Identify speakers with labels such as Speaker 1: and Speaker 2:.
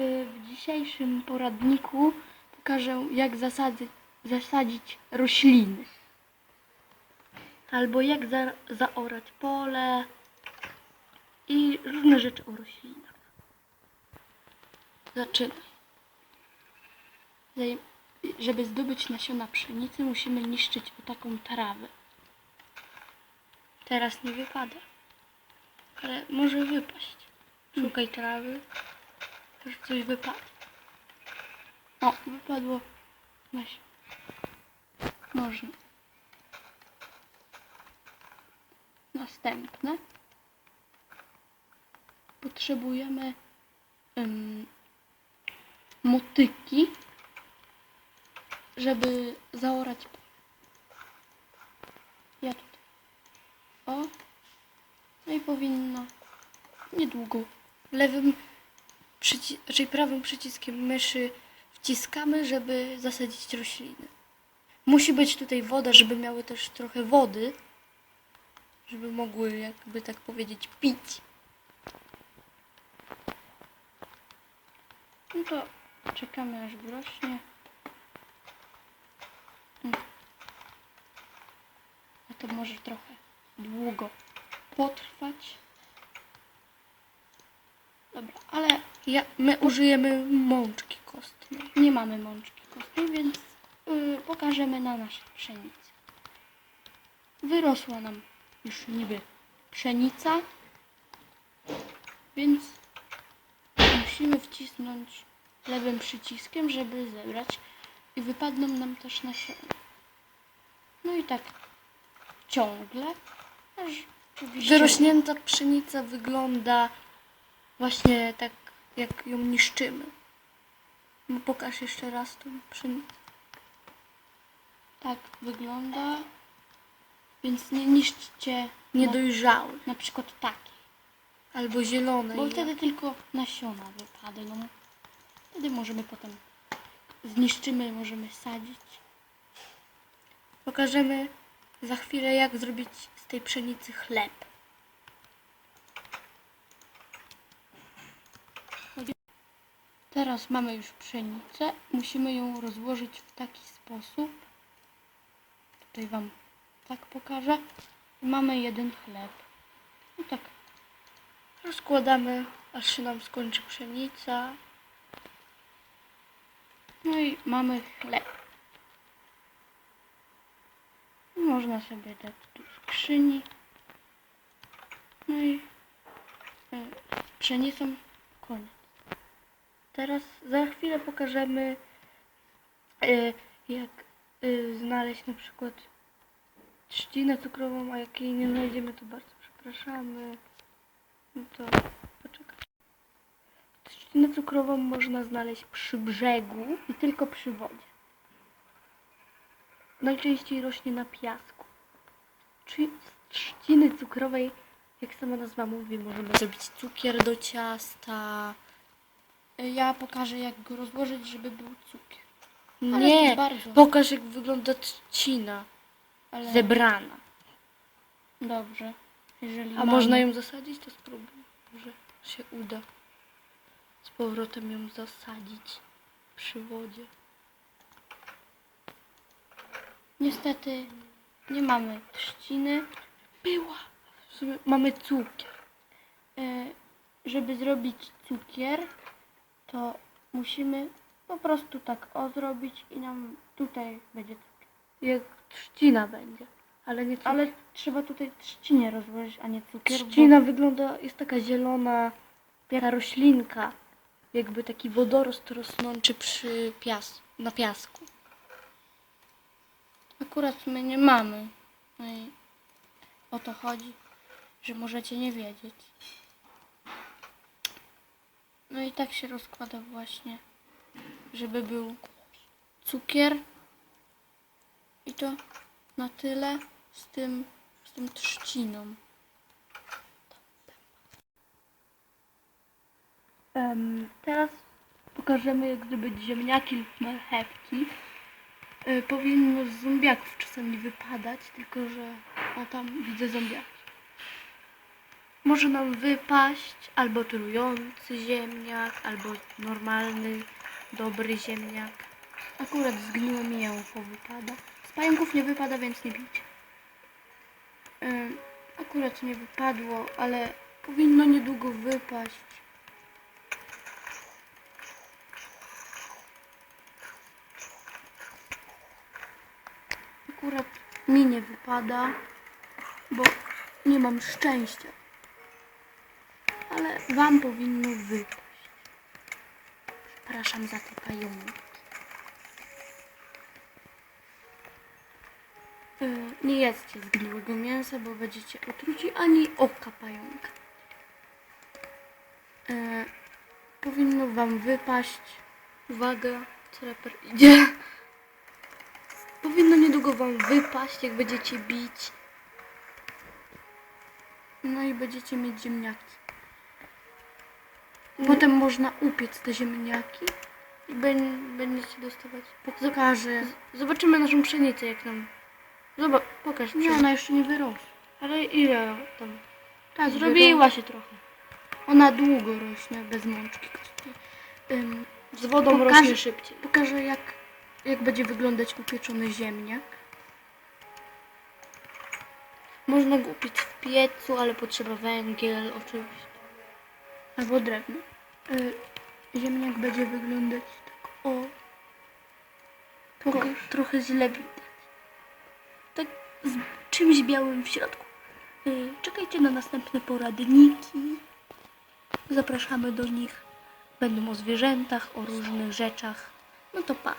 Speaker 1: y, w dzisiejszym poradniku pokażę, jak zasady, zasadzić rośliny. Albo jak za, zaorać pole i różne rzeczy o roślinach. Zaczynaj. Zaj- Żeby zdobyć nasiona pszenicy, musimy niszczyć o taką trawę. Teraz nie wypada, ale może wypaść. Szukaj trawy, też coś wypadnie. O, wypadło nasion. Można. Następne. Potrzebujemy em, motyki, żeby zaorać. Ja tutaj. O. No i powinno niedługo lewym, przyci- prawym przyciskiem myszy wciskamy, żeby zasadzić rośliny. Musi być tutaj woda, żeby miały też trochę wody, żeby mogły, jakby tak powiedzieć, pić. No to czekamy aż wyrośnie. Mm. A to może trochę długo potrwać. Dobra, ale ja, my użyjemy mączki kostnej. Nie mamy mączki kostnej, więc yy, pokażemy na naszej pszenicy. Wyrosła nam już niby pszenica, więc musimy wcisnąć lewym przyciskiem, żeby zebrać i wypadną nam też nasiona. No i tak ciągle, aż wyrośnięta pszenica wygląda właśnie tak, jak ją niszczymy. No pokaż jeszcze raz tą pszenicę. Tak wygląda. Więc nie niszczcie niedojrzałe. Na przykład takie. Albo zielone. Bo wtedy tylko nasiona wypadną. Wtedy możemy potem zniszczymy, możemy sadzić. Pokażemy za chwilę, jak zrobić z tej pszenicy chleb. Teraz mamy już pszenicę. Musimy ją rozłożyć w taki sposób. Tutaj Wam tak pokażę. Mamy jeden chleb. I tak rozkładamy, aż się nam skończy pszenica. No i mamy chleb. Można sobie dać tu skrzyni. No i e, z pszenicą koniec. Teraz za chwilę pokażemy e, jak e, znaleźć na przykład trzcinę cukrową, a jak jej nie znajdziemy to bardzo przepraszamy. No to poczekaj. Trzcinę cukrową można znaleźć przy brzegu i tylko przy wodzie. Najczęściej rośnie na piasku. Czy z trzciny cukrowej, jak sama nazwa mówi, możemy zrobić cukier do ciasta. Ja pokażę, jak go rozłożyć, żeby był cukier.
Speaker 2: Ale
Speaker 1: Nie,
Speaker 2: bardzo.
Speaker 1: pokaż, jak wygląda trzcina
Speaker 2: Ale
Speaker 1: zebrana.
Speaker 2: dobrze. Jeżeli
Speaker 1: A
Speaker 2: mamy-
Speaker 1: można ją zasadzić, to spróbuj. Może się uda z powrotem ją zasadzić przy wodzie.
Speaker 2: Niestety nie mamy trzciny.
Speaker 1: Była. W sumie mamy cukier.
Speaker 2: E, żeby zrobić cukier, to musimy po prostu tak o zrobić i nam tutaj będzie cukier.
Speaker 1: Jak trzcina będzie. Ale nie cukier.
Speaker 2: Ale trzeba tutaj trzcinę rozłożyć, a nie cukier. bo-
Speaker 1: trzcina wygląda, jest taka zielona, taka roślinka. Jakby taki wodorost rosnący przy pias na piasku.
Speaker 2: Akurat my nie mamy. No i o to chodzi, że możecie nie wiedzieć. No i tak się rozkłada właśnie, żeby był cukier. I to na tyle z tym, z tym trzciną.
Speaker 1: Em, teraz pokażemy, jak zrobić ziemniaki lub marchewki. E, powinno z zombiaków czasami wypadać, tylko że o tam widzę zombiaki. Może nam wypaść albo trujący ziemniak, albo normalny, dobry ziemniak. Akurat zgniłe mięcho wypada. Z pająków nie wypada, więc nie. Ym, akurat nie wypadło, ale powinno niedługo wypaść. Akurat mi nie wypada, bo nie mam szczęścia. Ale wam powinno wypaść. Przepraszam za te pająki. Y, Nie jedzcie zgniłego mięsa, bo będziecie otruci, ani oka pająka. Y, Powinno wam wypaść. Uwaga, traper idzie. Powinno niedługo wam wypaść, jak będziecie bić. No i będziecie mieć ziemniaki. Potem można upiec te ziemniaki i ben- będziecie dostawać. Pokażę. Zobaczymy naszą pszenicę, jak nam. Zobacz, pokaż. Nie, ona jeszcze nie wyrosła. Ale ile tam? Tak, zrobiła się trochę. Ona długo rośnie, bez mączki. Ym,
Speaker 2: Z wodą rośnie szybciej.
Speaker 1: Pokażę jak, jak będzie wyglądać upieczony ziemniak.
Speaker 2: Można go upiec w piecu, ale potrzeba węgiel oczywiście.
Speaker 1: Albo drewno. Y, ziemniak będzie wyglądać tak o. Tylko
Speaker 2: Pokaż.
Speaker 1: trochę źle widać. Tak z czymś białym w środku. Y, czekajcie na następne poradniki. Zapraszamy do nich. Będą o zwierzętach, o różnych rzeczach. No to pa.